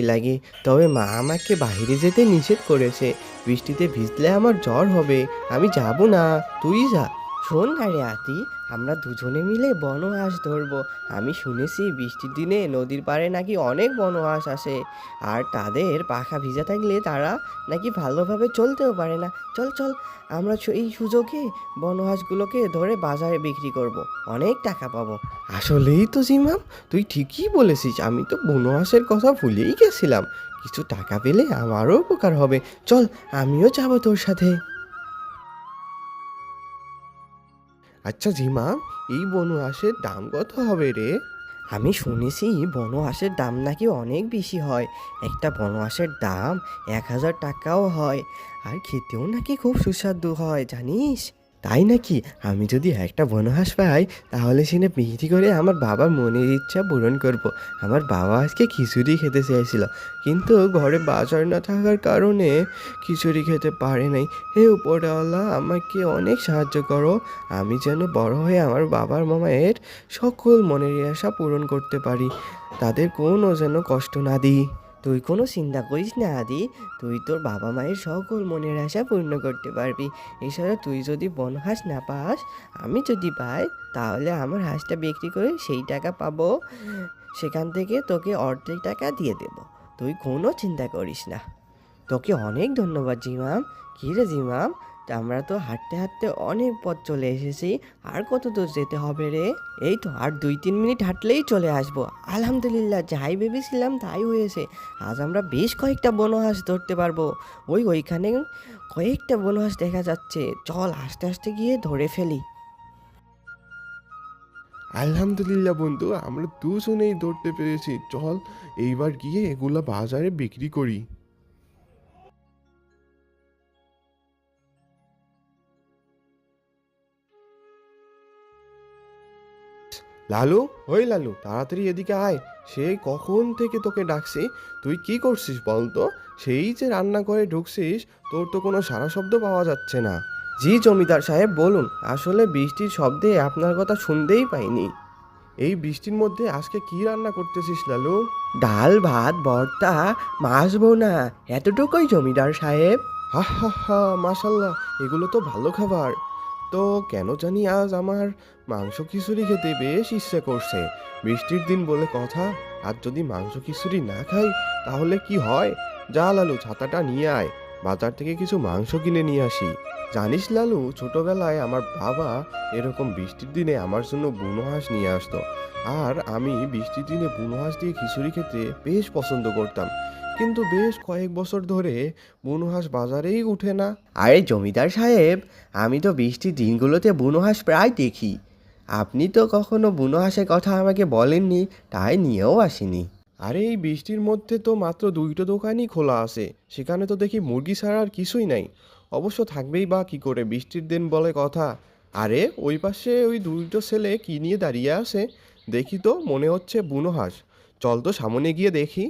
লাগে। তবে মা আমাকে বাইরে যেতে নিষেধ করেছে। বৃষ্টিতে ভিজলে আমার জ্বর হবে। আমি যাব না। তুই যা। শোন না রে আতি আমরা দুজনে মিলে বনহাঁস ধরবো। আমি শুনেছি বৃষ্টির দিনে নদীর পাড়ে নাকি অনেক বনহাঁস আসে। আর তাদের পাখা ভিজা থাকলে তারা নাকি ভালোভাবে চলতেও পারে না। চল চল, আমরা এই সুযোগে বনহাঁসগুলোকে ধরে বাজারে বিক্রি করব। অনেক টাকা পাবো। আসলেই তো জিমাম তুই ঠিকই বলেছিস। আমি তো বনহাঁসের কথা ভুলেই গেছিলাম। কিছু টাকা পেলে আমারও উপকার হবে। চল, আমিও যাব তোর সাথে। আচ্ছা ঝিমা, এই বনহাঁসের দাম কত হবে রে? আমি শুনেছি বনহাঁসের দাম নাকি অনেক বেশি হয়। একটা বনহাঁসের দাম এক হাজার টাকাও হয়। আর খেতেও নাকি খুব সুস্বাদু হয়, জানিস? তাই নাকি? আমি যদি একটা বনহাস পাই, তাহলে সেটা বিক্রি করে আমার বাবার মনের ইচ্ছা পূরণ করব। আমার বাবা আজকে খিচুড়ি খেতে চেয়েছিল কিন্তু ঘরে বাজার না থাকার কারণে খিচুড়ি খেতে পারে নাই। হে উপরওয়ালা, আমাকে অনেক সাহায্য করো। আমি যেন বড় হয়ে আমার বাবার মামায়ের সকল মনের আশা পূরণ করতে পারি। তাদের কোনো যেন কষ্ট না দিই। তুই কোনো চিন্তা করিস না, আদি। তুই তোর বাবা মায়ের সকল মনের আশা পূর্ণ করতে পারবি। এছাড়া তুই যদি বনহাঁস না পাস, আমি যদি পাই, তাহলে আমার হাঁসটা বিক্রি করে সেই টাকা পাবো। সেখান থেকে তোকে অর্ধেক টাকা দিয়ে দেব। তুই কোনো চিন্তা করিস না। তোকে অনেক ধন্যবাদ, জিমাম। কী রে, জিমাম? তা আমরা তো হাঁটতে হাঁটতে অনেক পথ চলে এসেছি, আর কত দূর যেতে হবে রে? এই তো আর দুই তিন মিনিট হাঁটলেই চলে আসব। আলহামদুলিল্লাহ, যাই ভেবেছিলাম তাই হয়েছে। আজ আমরা বেশ কয়েকটা বনহাঁস ধরতে পারব। ওই ওইখানে কয়েকটা বনহাঁস দেখা যাচ্ছে। চল আস্তে আস্তে গিয়ে ধরে ফেলি। আলহামদুলিল্লাহ বন্ধু, আমরা দুজনেই ধরতে পেরেছি। চল এইবার গিয়ে এগুলো বাজারে বিক্রি করি। লালু? ওই লালু তাড়াতাড়ি এদিকে আয়। সে কখন থেকে তোকে ডাকছি? তুই কি করছিস বল তো? সেই যে রান্না করে ঢুকছিস তোর তো কোনো সারা শব্দ পাওয়া যাচ্ছে না। জি জমিদার সাহেব বলুন আসলে বৃষ্টির শব্দে আপনার কথা শুনতেই পাইনি। এই বৃষ্টির মধ্যে আজকে কি রান্না করতেছিস লালু? ডাল ভাত ভর্তা মাছ বোনা এতটুকুই জমিদার সাহেব। হা হা হা মাশাল্লাহ এগুলো তো ভালো খাবার। তো কেন জানি আজ আমার মাংস খিচুড়ি খেতে বেশ ইচ্ছে করছে। বৃষ্টির দিন বলে কথা, আর যদি মাংস খিচুড়ি না খাই, তাহলে কি হয়? যা লালু ছাতাটা নিয়ে আয়, বাজার থেকে কিছু মাংস কিনে নিয়ে আসি। জানিস লালু, ছোটবেলায় আমার বাবা এরকম বৃষ্টির দিনে আমার জন্য বুনো হাঁস নিয়ে আসতো। আর আমি বৃষ্টির দিনে বুনো হাঁস দিয়ে খিচুড়ি খেতে বেশ পছন্দ করতাম। কিন্তু বেশ কয়েক বছর ধরে বুনো হাঁস বাজারেই উঠে না। আরে জমিদার সাহেব আমি তো বৃষ্টির দিনগুলোতে বুনো হাঁস প্রায় দেখি। আপনি তো কখনো বুনো হাঁসের কথা আমাকে বলেননি তাই নিয়েও আসিনি। আরে এই বৃষ্টির মধ্যে তো মাত্র দুইটো দোকানই খোলা আছে সেখানে তো দেখি মুরগি ছাড়া আর কিছুই নাই। অবশ্য থাকবেই বা কি করে বৃষ্টির দিন বলে কথা। আরে ওই পাশে ওই দুইটো ছেলে কি নিয়ে দাঁড়িয়ে আছে? দেখি তো মনে হচ্ছে বুনো হাঁস চল তো সামনে গিয়ে দেখি।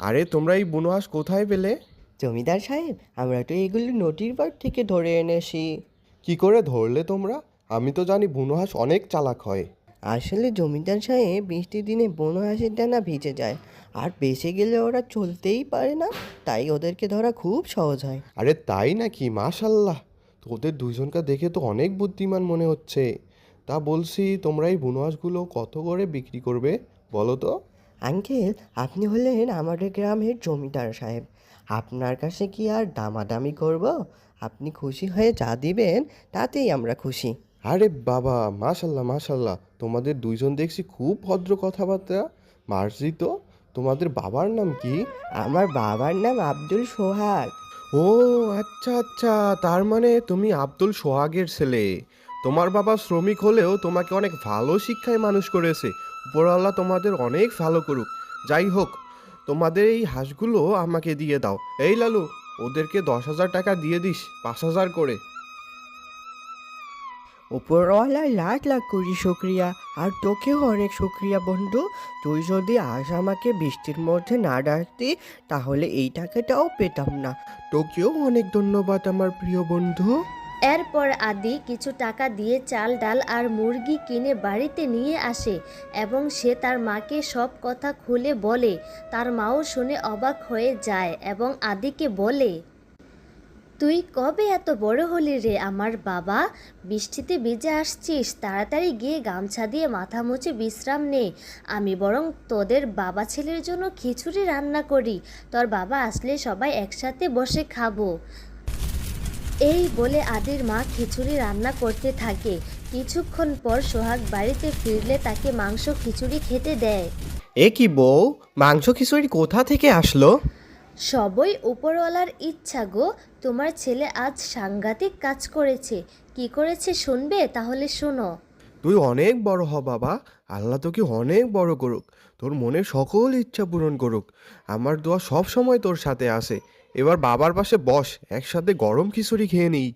আরে তোমরা এই বুনো হাঁস কোথায় পেলে? জমিদার সাহেব আমরা তো এগুলো নদীর পাড় থেকে ধরে এনেছি। কি করে ধরলে তোমরা? আমি তো জানি বুনো হাঁস অনেক চালাক হয়। আসলে জমিদার সাহেব বৃষ্টির দিনে বনো হাঁসের ডানা ভিজে যায়। আর বেঁচে গেলে ওরা চলতেই পারে না তাই ওদেরকে ধরা খুব সহজ হয়। আরে তাই নাকি? মাশাল্লাহ! তোদের দুজনকে দেখে তো অনেক বুদ্ধিমান মনে হচ্ছে। তা বলছি তোমরা এই বুনোয়াসগুলো কত করে বিক্রি করবে? বলো তো। আঙ্কেল আপনি হলেন আমাদের গ্রামের জমিদার সাহেব। আপনার কাছে কি আর দামাদামি করব? আপনি খুশি হয়ে যা দিবেন তাতেই আমরা খুশি। আরে বাবা মাশাল্লাহ মাশাল্লাহ। তোমাদের দুইজন দেখছি খুব ভদ্র কথাবার্তা। মার্জি তো। তোমাদের বাবার নাম কি? আমার বাবার নাম আব্দুল সোহাগ। ও আচ্ছা আচ্ছা। তার মানে তুমি আব্দুল সোহাগের ছেলে। তোমার বাবা শ্রমিক হলেও তোমাকে অনেক ভালো শিক্ষায় মানুষ করেছে। উপরওয়ালা তোমাদের অনেক ভালো করুক। যাই হোক তোমাদের এই হাঁসগুলো আমাকে দিয়ে দাও। এই লালু ওদেরকে দশ হাজার টাকা দিয়ে দিস পাঁচ হাজার করে। উপরওয়ালা লাখ লাখ করি শুক্রিয়া। আর তোকেও অনেক শুক্রিয়া বন্ধু। তুই যদি আজ আমাকে বৃষ্টির মধ্যে না ডাকতি তাহলে এই টাকাটাও পেতাম না। তোকেও অনেক ধন্যবাদ আমার প্রিয় বন্ধু। এরপর আদি কিছু টাকা দিয়ে চাল, ডাল আর মুরগি কিনে বাড়িতে নিয়ে আসে এবং সে তার মাকে সব কথা খুলে বলে। তার মাও শুনে অবাক হয়ে যায় এবং আদিকে বলে, তুই কবে এত বড় হলি রে আমার বাবা? বৃষ্টিতে ভিজে আসছিস, তাড়াতাড়ি গিয়ে গামছা দিয়ে মাথা মুছে বিশ্রাম নে। আমি বরং তোদের বাবা ছেলের জন্য খিচুড়ি রান্না করি। তোর বাবা আসলে সবাই একসাথে বসে খাব। এই বলে আদির মা খিচুড়ি রান্না করতে থাকে। কিছুক্ষণ পর সোহাগ বাড়িতে ফিরলে তাকে মাংস খিচুড়ি খেতে দেয়। এ কি বউ? মাংস খিচুড়ি কোথা থেকে আসলো? সবই উপরওয়ালার ইচ্ছা গো। তোমার ছেলে আজ সাংঘাতিক কাজ করেছে। কি করেছে শুনবে? তাহলে শোনো। তুই অনেক বড় হ বাবা। আল্লাহ তোকে অনেক বড় করুক। তোর মনের সকল ইচ্ছা পূরণ করুক। আমার দোয়া সব সময় তোর সাথে আসে। এবার বাবার পাশে বস একসাথে গরম খিচুড়ি খেয়ে নিই।